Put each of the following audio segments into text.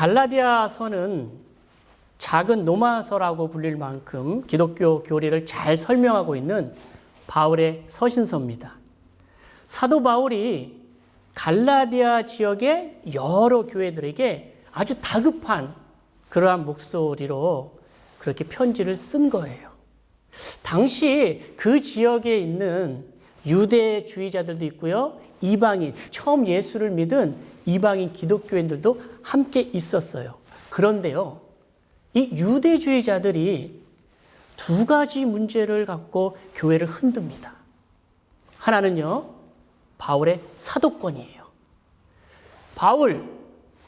갈라디아서는 작은 노마서라고 불릴 만큼 기독교 교리를 잘 설명하고 있는 바울의 서신서입니다. 사도 바울이 갈라디아 지역의 여러 교회들에게 아주 다급한 그러한 목소리로 그렇게 편지를 쓴 거예요. 당시 그 지역에 있는 유대주의자들도 있고요. 이방인, 처음 예수를 믿은 이방인 기독교인들도 함께 있었어요. 그런데요. 이 유대주의자들이 두 가지 문제를 갖고 교회를 흔듭니다. 하나는요. 바울의 사도권이에요. 바울,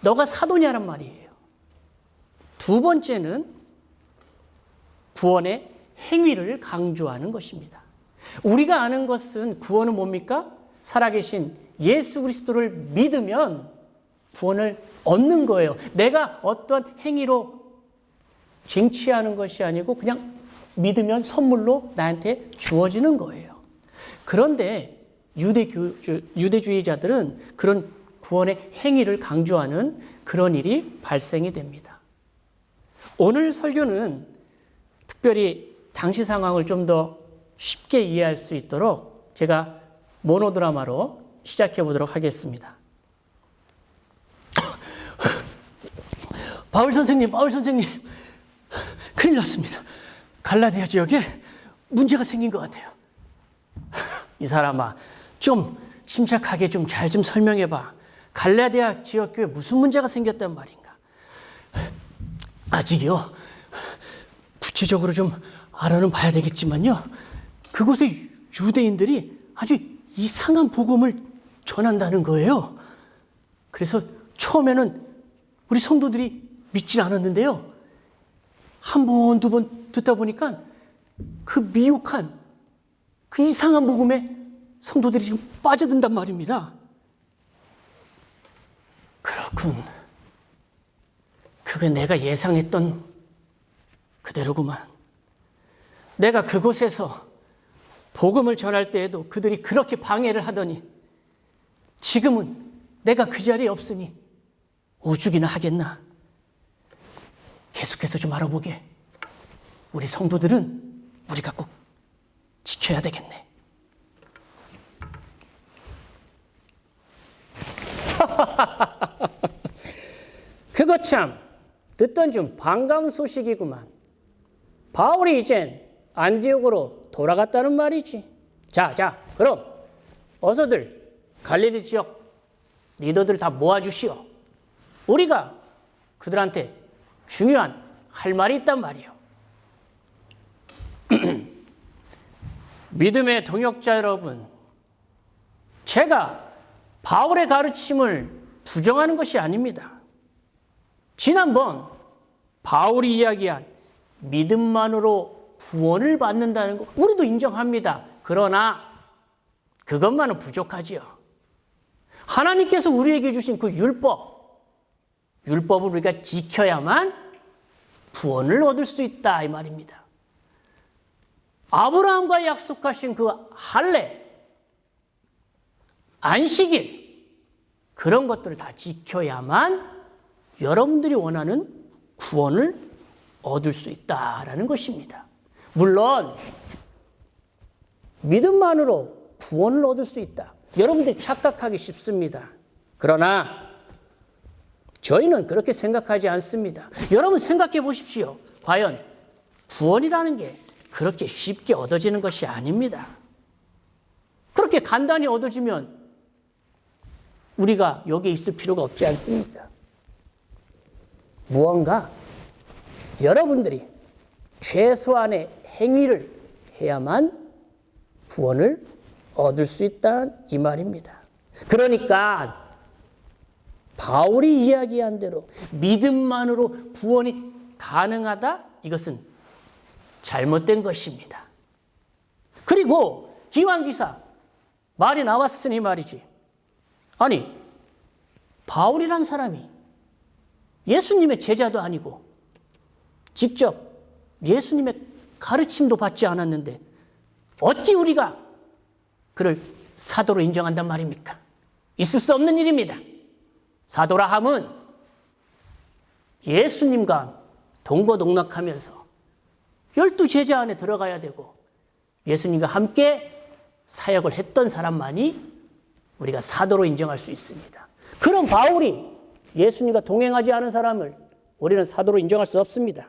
너가 사도냐란 말이에요. 두 번째는 구원의 행위를 강조하는 것입니다. 우리가 아는 것은 구원은 뭡니까? 살아계신 예수 그리스도를 믿으면 구원을 얻는 거예요. 내가 어떤 행위로 쟁취하는 것이 아니고 그냥 믿으면 선물로 나한테 주어지는 거예요. 그런데 유대교, 유대주의자들은 그런 구원의 행위를 강조하는 그런 일이 발생이 됩니다. 오늘 설교는 특별히 당시 상황을 좀 더 쉽게 이해할 수 있도록 제가 모노드라마로 시작해 보도록 하겠습니다. 바울 선생님, 바울 선생님, 큰일 났습니다. 갈라디아 지역에 문제가 생긴 것 같아요. 이 사람아, 좀 침착하게 좀잘좀 설명해 봐. 갈라디아 지역 교회 무슨 문제가 생겼단 말인가? 아직이요. 구체적으로 좀 알아는 봐야 되겠지만요. 그곳에 유대인들이 아주 이상한 복음을 전한다는 거예요. 그래서 처음에는 우리 성도들이 믿질 않았는데요. 한 번, 두 번 듣다 보니까 그 미혹한 그 이상한 복음에 성도들이 지금 빠져든단 말입니다. 그렇군. 그게 내가 예상했던 그대로구만. 내가 그곳에서 복음을 전할 때에도 그들이 그렇게 방해를 하더니 지금은 내가 그 자리에 없으니 오죽이나 하겠나. 계속해서 좀 알아보게. 우리 성도들은 우리가 꼭 지켜야 되겠네. 그거 참 듣던 좀 반가운 소식이구만. 바울이 이젠 안디옥으로 돌아갔다는 말이지. 자, 자, 그럼 어서들 갈릴리 지역 리더들 다 모아주시오. 우리가 그들한테 중요한 할 말이 있단 말이오. 믿음의 동역자 여러분, 제가 바울의 가르침을 부정하는 것이 아닙니다. 지난번 바울이 이야기한 믿음만으로 구원을 받는다는 것, 우리도 인정합니다. 그러나 그것만은 부족하지요. 하나님께서 우리에게 주신 그 율법, 율법을 우리가 지켜야만 구원을 얻을 수 있다 이 말입니다. 아브라함과 약속하신 그 할례, 안식일 그런 것들을 다 지켜야만 여러분들이 원하는 구원을 얻을 수 있다라는 것입니다. 물론 믿음만으로 구원을 얻을 수 있다. 여러분들이 착각하기 쉽습니다. 그러나 저희는 그렇게 생각하지 않습니다. 여러분 생각해 보십시오. 과연 구원이라는 게 그렇게 쉽게 얻어지는 것이 아닙니다. 그렇게 간단히 얻어지면 우리가 여기에 있을 필요가 없지 않습니까? 무언가 여러분들이 최소한의 행위를 해야만 구원을 얻을 수 있다 이 말입니다. 그러니까 바울이 이야기한 대로 믿음만으로 구원이 가능하다 이것은 잘못된 것입니다. 그리고 기왕지사 말이 나왔으니 말이지. 아니 바울이란 사람이 예수님의 제자도 아니고 직접 예수님의 가르침도 받지 않았는데 어찌 우리가 그를 사도로 인정한단 말입니까? 있을 수 없는 일입니다. 사도라 함은 예수님과 동거동락하면서 열두 제자 안에 들어가야 되고 예수님과 함께 사역을 했던 사람만이 우리가 사도로 인정할 수 있습니다. 그런 바울이 예수님과 동행하지 않은 사람을 우리는 사도로 인정할 수 없습니다.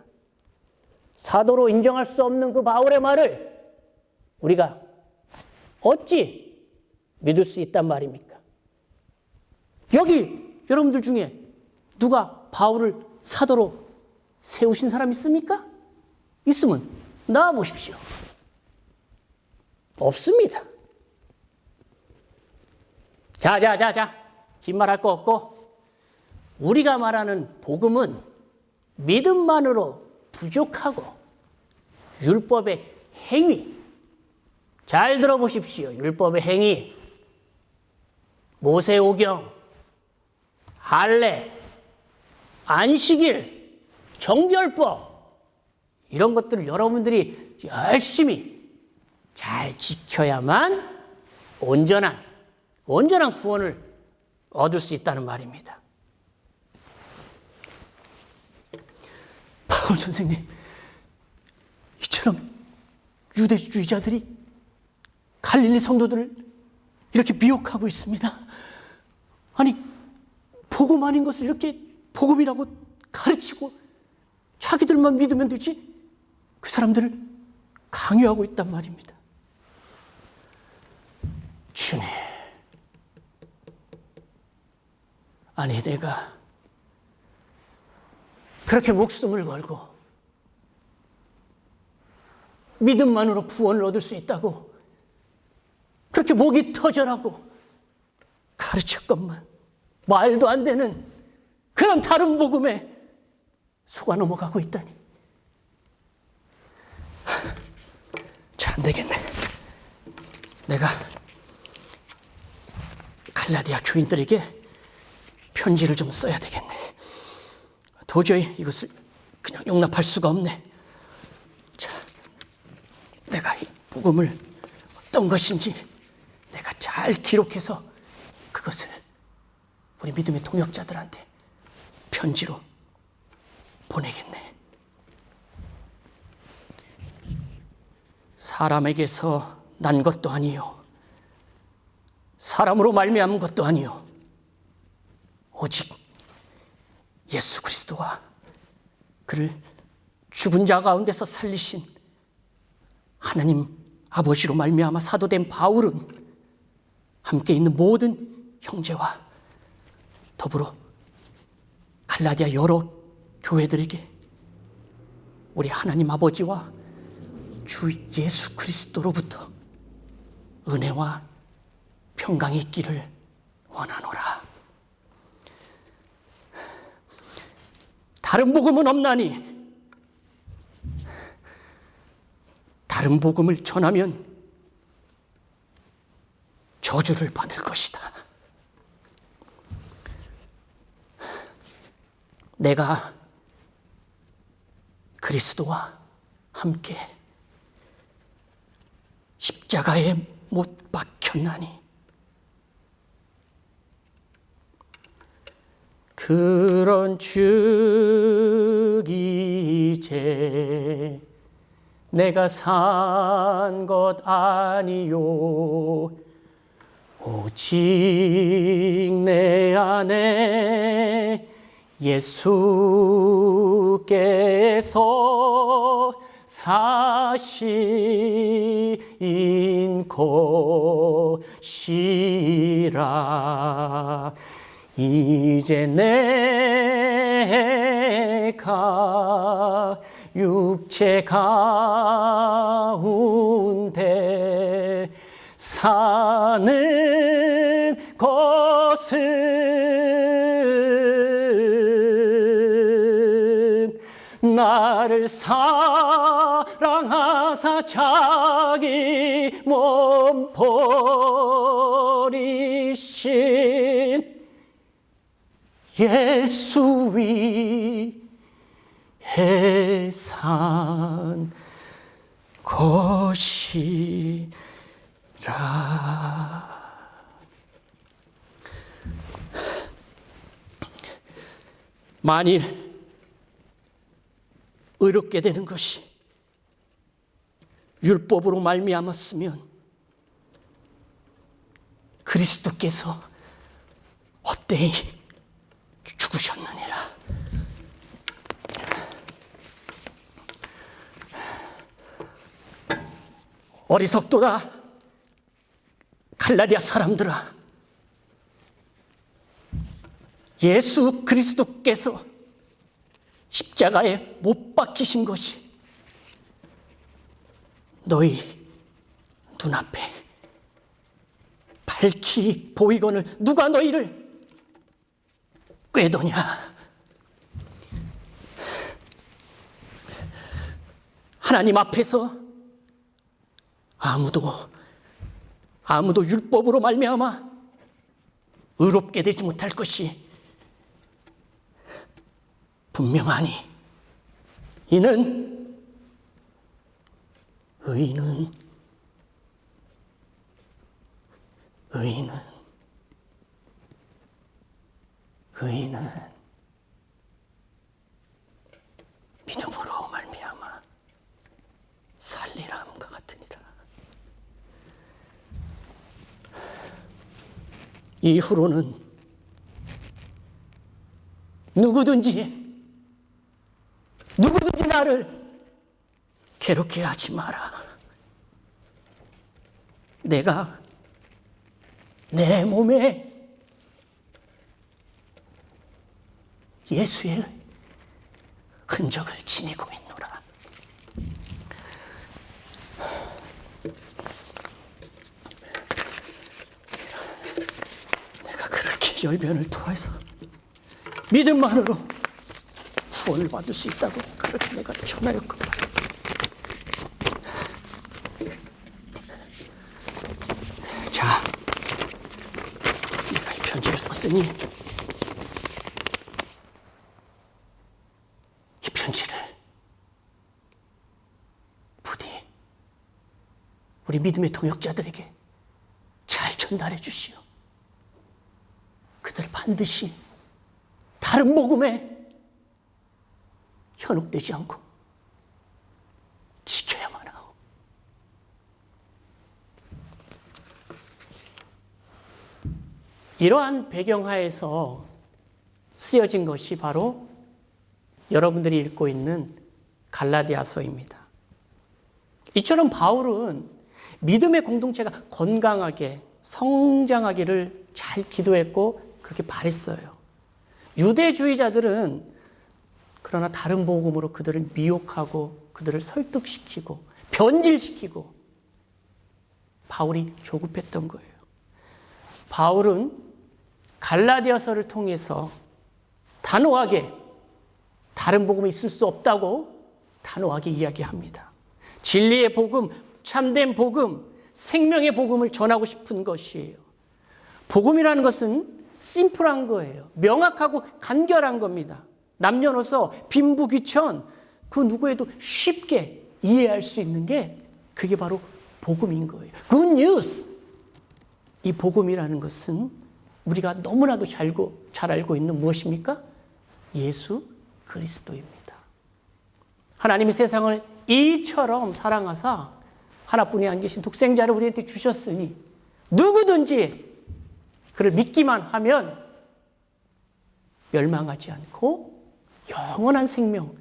사도로 인정할 수 없는 그 바울의 말을 우리가 어찌 믿을 수 있단 말입니까? 여기 여러분들 중에 누가 바울을 사도로 세우신 사람 있습니까? 있으면 나와 보십시오. 없습니다. 자, 자, 자, 자. 긴 말할 거 없고 우리가 말하는 복음은 믿음만으로 부족하고 율법의 행위 잘 들어보십시오. 율법의 행위 모세오경 할례 안식일 정결법 이런 것들을 여러분들이 열심히 잘 지켜야만 온전한 온전한 구원을 얻을 수 있다는 말입니다. 파울 선생님, 이처럼 유대주의자들이 갈릴리 성도들을 이렇게 미혹하고 있습니다. 아니, 복음 아닌 것을 이렇게 복음이라고 가르치고 자기들만 믿으면 되지 그 사람들을 강요하고 있단 말입니다. 주님, 아니 내가 그렇게 목숨을 걸고 믿음만으로 구원을 얻을 수 있다고 그렇게 목이 터져라고 가르쳤건만 말도 안 되는 그런 다른 복음에 속아 넘어가고 있다니 잘 안 되겠네 내가 갈라디아 교인들에게 편지를 좀 써야 되겠네. 도저히 이것을 그냥 용납할 수가 없네. 자, 내가 이 복음을 어떤 것인지 내가 잘 기록해서 그것을 우리 믿음의 동역자들한테 편지로 보내겠네. 사람에게서 난 것도 아니요. 사람으로 말미암은 것도 아니요. 오직 예수 그리스도와 그를 죽은 자 가운데서 살리신 하나님 아버지로 말미암아 사도된 바울은 함께 있는 모든 형제와 더불어 갈라디아 여러 교회들에게 우리 하나님 아버지와 주 예수 그리스도로부터 은혜와 평강이 있기를 원하노라. 다른 복음은 없나니 다른 복음을 전하면 저주를 받을 것이다. 내가 그리스도와 함께 십자가에 못 박혔나니 그런 즉 이제 내가 산 것 아니요. 오직 내 안에 예수께서 사시인 것이라. 이제 내가 육체 가운데 사는 것은 나를 사랑하사 자기 몸 버리신 예수 위에 산 것이라. 만일 의롭게 되는 것이 율법으로 말미암았으면 그리스도께서 헛되이 죽으셨느니라. 어리석도다. 갈라디아 사람들아. 예수 그리스도께서 십자가에 못 박히신 것이 너희 눈앞에 밝히 보이거늘 누가 너희를 꾀더냐? 하나님 앞에서 아무도 아무도 율법으로 말미암아 의롭게 되지 못할 것이 분명하니 이는 의인은 의인은 의인은 믿음으로 말미암아 살리라 함과 같으니라. 이후로는 누구든지 누구든지 나를 괴롭게 하지 마라. 내가 내 몸에 예수의 흔적을 지니고 있노라. 내가 그렇게 열변을 토해서 믿음만으로 구원을 받을 수 있다고 그렇게 내가 전하였구나. 자, 내가 이 편지를 썼으니 이 편지를 부디 우리 믿음의 동역자들에게 잘 전달해 주시오. 그들 반드시 다른 복음에 현혹되지 않고 지켜야만 하오. 이러한 배경하에서 쓰여진 것이 바로 여러분들이 읽고 있는 갈라디아서입니다. 이처럼 바울은 믿음의 공동체가 건강하게 성장하기를 잘 기도했고 그렇게 바랬어요. 유대주의자들은 그러나 다른 복음으로 그들을 미혹하고 그들을 설득시키고 변질시키고 바울이 조급했던 거예요. 바울은 갈라디아서를 통해서 단호하게 다른 복음이 있을 수 없다고 단호하게 이야기합니다. 진리의 복음, 참된 복음, 생명의 복음을 전하고 싶은 것이에요. 복음이라는 것은 심플한 거예요. 명확하고 간결한 겁니다. 남녀노소, 빈부귀천, 그 누구에도 쉽게 이해할 수 있는 게 그게 바로 복음인 거예요. Good news! 이 복음이라는 것은 우리가 너무나도 잘 알고, 잘 알고 있는 무엇입니까? 예수 그리스도입니다. 하나님이 세상을 이처럼 사랑하사 하나뿐이 안 계신 독생자를 우리한테 주셨으니 누구든지 그를 믿기만 하면 멸망하지 않고 영원한 생명,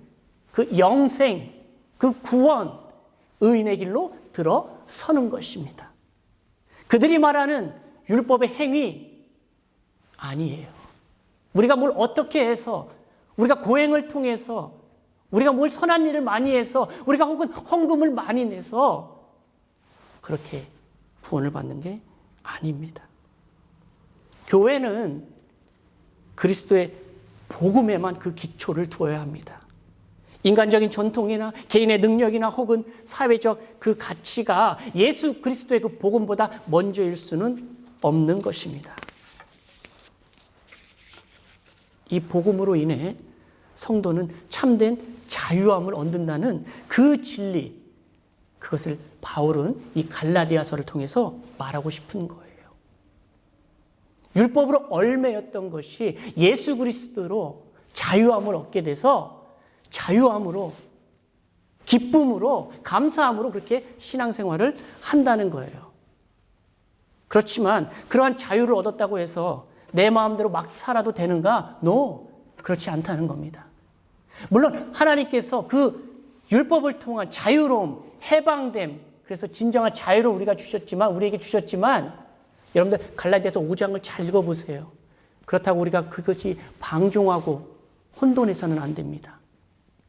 그 영생, 그 구원, 의인의 길로 들어서는 것입니다. 그들이 말하는 율법의 행위 아니에요. 우리가 뭘 어떻게 해서, 우리가 고행을 통해서, 우리가 뭘 선한 일을 많이 해서, 우리가 혹은 헌금을 많이 내서 그렇게 구원을 받는 게 아닙니다. 교회는 그리스도의 복음에만 그 기초를 두어야 합니다. 인간적인 전통이나 개인의 능력이나 혹은 사회적 그 가치가 예수 그리스도의 그 복음보다 먼저일 수는 없는 것입니다. 이 복음으로 인해 성도는 참된 자유함을 얻는다는 그 진리, 그것을 바울은 이 갈라디아서를 통해서 말하고 싶은 거예요. 율법으로 얼매였던 것이 예수 그리스도로 자유함을 얻게 돼서 자유함으로 기쁨으로 감사함으로 그렇게 신앙생활을 한다는 거예요. 그렇지만 그러한 자유를 얻었다고 해서 내 마음대로 막 살아도 되는가? No. 그렇지 않다는 겁니다. 물론 하나님께서 그 율법을 통한 자유로움, 해방됨, 그래서 진정한 자유를 우리가 주셨지만 우리에게 주셨지만 여러분들 갈라디아서 5장을 잘 읽어 보세요. 그렇다고 우리가 그것이 방종하고 혼돈해서는 안 됩니다.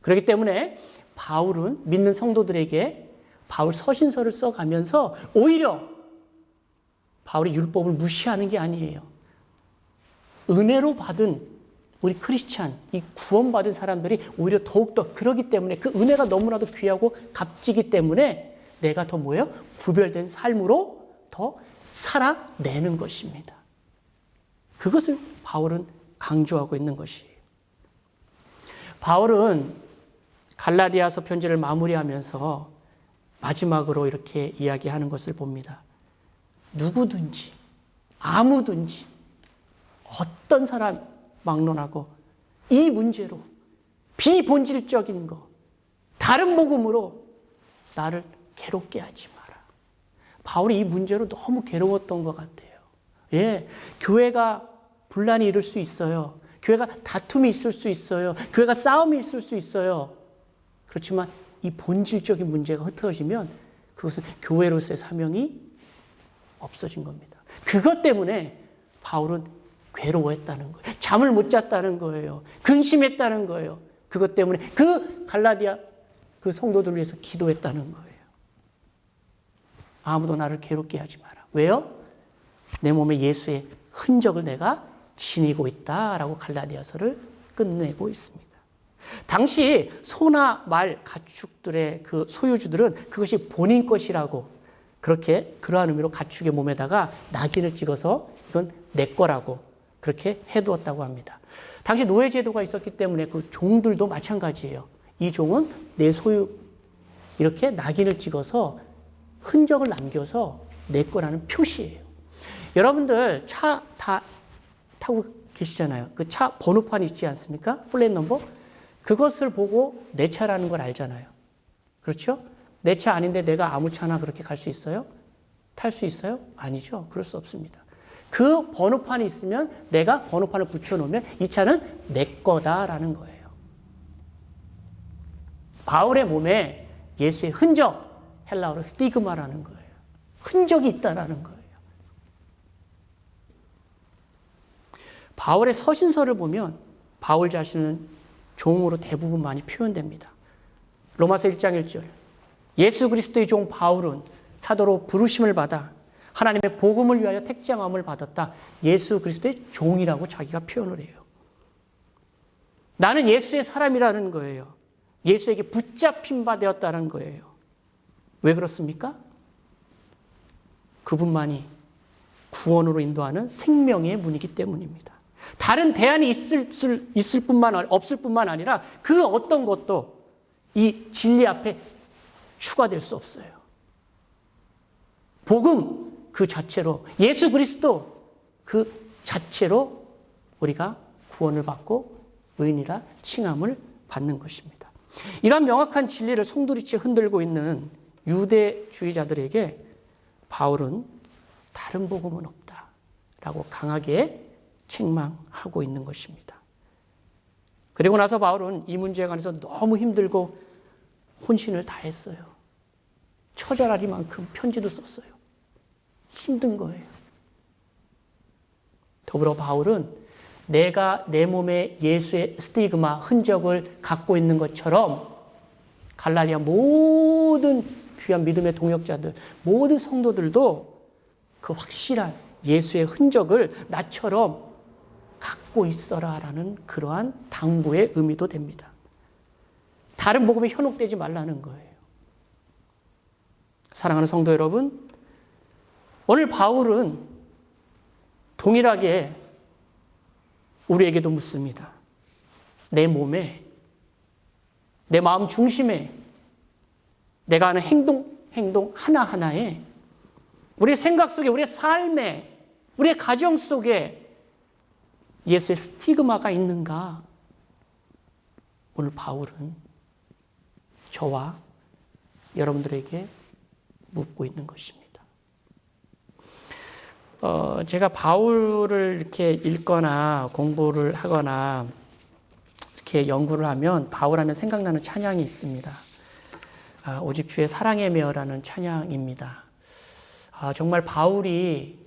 그렇기 때문에 바울은 믿는 성도들에게 바울 서신서를 써가면서 오히려 바울이 율법을 무시하는 게 아니에요. 은혜로 받은 우리 크리스찬, 이 구원받은 사람들이 오히려 더욱더 그러기 때문에 그 은혜가 너무나도 귀하고 값지기 때문에 내가 더 뭐예요? 구별된 삶으로 더 살아내는 것입니다. 그것을 바울은 강조하고 있는 것이에요. 바울은 갈라디아서 편지를 마무리하면서 마지막으로 이렇게 이야기하는 것을 봅니다. 누구든지, 아무든지, 어떤 사람 막론하고 이 문제로 비본질적인 거, 다른 복음으로 나를 괴롭게 하지 마라. 바울이 이 문제로 너무 괴로웠던 것 같아요. 예, 교회가 분란이 일을 수 있어요. 교회가 다툼이 있을 수 있어요. 교회가 싸움이 있을 수 있어요. 그렇지만 이 본질적인 문제가 흐트러지면 그것은 교회로서의 사명이 없어진 겁니다. 그것 때문에 바울은 괴로워했다는 거예요. 잠을 못 잤다는 거예요. 근심했다는 거예요. 그것 때문에 그 갈라디아 그 성도들을 위해서 기도했다는 거예요. 아무도 나를 괴롭게 하지 마라. 왜요? 내 몸에 예수의 흔적을 내가 지니고 있다라고 갈라디아서를 끝내고 있습니다. 당시 소나 말 가축들의 그 소유주들은 그것이 본인 것이라고 그렇게 그러한 의미로 가축의 몸에다가 낙인을 찍어서 이건 내 거라고 그렇게 해두었다고 합니다. 당시 노예 제도가 있었기 때문에 그 종들도 마찬가지예요. 이 종은 내 소유 이렇게 낙인을 찍어서 흔적을 남겨서 내 거라는 표시예요. 여러분들 차 다 타고 계시잖아요. 그 차 번호판 있지 않습니까? 플랫 넘버. 그것을 보고 내 차라는 걸 알잖아요. 그렇죠? 내 차 아닌데 내가 아무 차나 그렇게 갈 수 있어요? 탈 수 있어요? 아니죠. 그럴 수 없습니다. 그 번호판이 있으면 내가 번호판을 붙여놓으면 이 차는 내 거다라는 거예요. 바울의 몸에 예수의 흔적, 헬라어로 스티그마라는 거예요. 흔적이 있다라는 거예요. 바울의 서신서를 보면 바울 자신은 종으로 대부분 많이 표현됩니다. 로마서 1장 1절. 예수 그리스도의 종 바울은 사도로 부르심을 받아 하나님의 복음을 위하여 택정함을 받았다. 예수 그리스도의 종이라고 자기가 표현을 해요. 나는 예수의 사람이라는 거예요. 예수에게 붙잡힌 바 되었다는 거예요. 왜 그렇습니까? 그분만이 구원으로 인도하는 생명의 문이기 때문입니다. 다른 대안이 있을, 있을 뿐만 없을 뿐만 아니라 그 어떤 것도 이 진리 앞에 추가될 수 없어요. 복음 그 자체로 예수 그리스도 그 자체로 우리가 구원을 받고 의인이라 칭함을 받는 것입니다. 이러한 명확한 진리를 송두리째 흔들고 있는 유대주의자들에게 바울은 다른 복음은 없다 라고 강하게 책망하고 있는 것입니다. 그리고 나서 바울은 이 문제에 관해서 너무 힘들고 혼신을 다했어요. 처절하리만큼 편지도 썼어요. 힘든 거예요. 더불어 바울은 내가 내 몸에 예수의 스티그마 흔적을 갖고 있는 것처럼 갈라리아 모든 귀한 믿음의 동역자들, 모든 성도들도 그 확실한 예수의 흔적을 나처럼 갖고 있어라 라는 그러한 당부의 의미도 됩니다. 다른 복음에 현혹되지 말라는 거예요. 사랑하는 성도 여러분, 오늘 바울은 동일하게 우리에게도 묻습니다. 내 몸에, 내 마음 중심에, 내가 하는 행동, 행동 하나하나에, 우리의 생각 속에, 우리의 삶에, 우리의 가정 속에 예수의 스티그마가 있는가? 오늘 바울은 저와 여러분들에게 묻고 있는 것입니다. 어, 제가 바울을 이렇게 읽거나 공부를 하거나 이렇게 연구를 하면 바울 하면 생각나는 찬양이 있습니다. 아, 오직 주의 사랑에 매어라는 찬양입니다. 아, 정말 바울이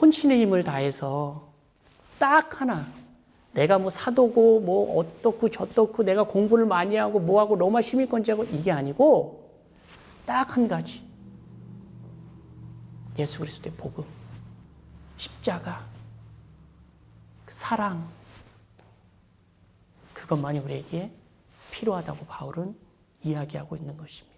혼신의 힘을 다해서 딱 하나 내가 뭐 사도고 뭐 어떻고 저떻고 내가 공부를 많이 하고 뭐하고 로마 시민권자고 이게 아니고 딱 한 가지 예수 그리스도의 복음 십자가 그 사랑 그것만이 우리에게 필요하다고 바울은 이야기하고 있는 것입니다.